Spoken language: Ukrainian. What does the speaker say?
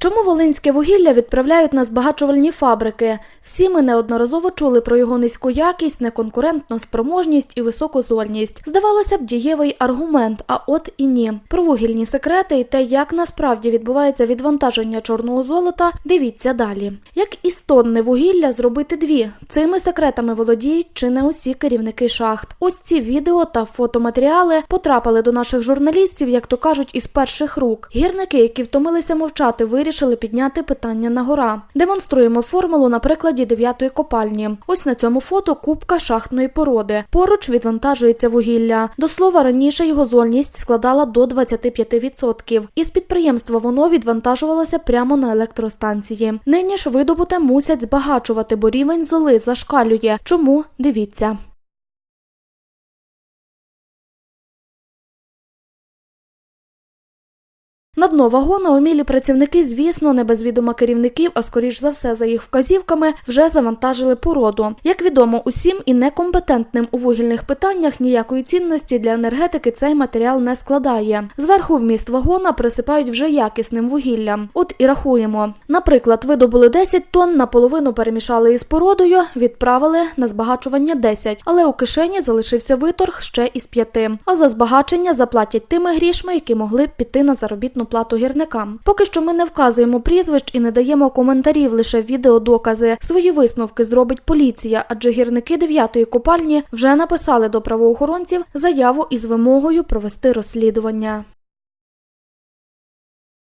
Чому волинське вугілля відправляють на збагачувальні фабрики? Всі ми неодноразово чули про його низьку якість, неконкурентну спроможність і високу зольність. Здавалося б, дієвий аргумент, а от і ні. Про вугільні секрети і те, як насправді відбувається відвантаження чорного золота, дивіться далі. Як із тонни вугілля зробити дві? Цими секретами володіють чи не усі керівники шахт. Ось ці відео та фотоматеріали потрапили до наших журналістів, як то кажуть, із перших рук. Гірники, які втомилися мовчати, вирішили підняти питання на гора. Демонструємо формулу на прикладі дев'ятої копальні. Ось на цьому фото кубка шахтної породи. Поруч відвантажується вугілля. До слова, раніше його зольність складала до 25%. Із підприємства воно відвантажувалося прямо на електростанції. Нині ж видобуте мусять збагачувати, бо рівень золи зашкалює. Чому? Дивіться. На дно вагона умілі працівники, звісно, не без відома керівників, а скоріш за все за їх вказівками, вже завантажили породу. Як відомо усім і некомпетентним у вугільних питаннях ніякої цінності для енергетики цей матеріал не складає. Зверху вміст вагона присипають вже якісним вугіллям. От і рахуємо. Наприклад, видобули 10 тонн, наполовину перемішали із породою, відправили на збагачування 10, але у кишені залишився виторг ще із 5. А за збагачення заплатять тими грішми, які могли піти на заробітну плату гірникам. Поки що ми не вказуємо прізвищ і не даємо коментарів, лише відеодокази. Свої висновки зробить поліція, адже гірники дев'ятої копальні вже написали до правоохоронців заяву із вимогою провести розслідування.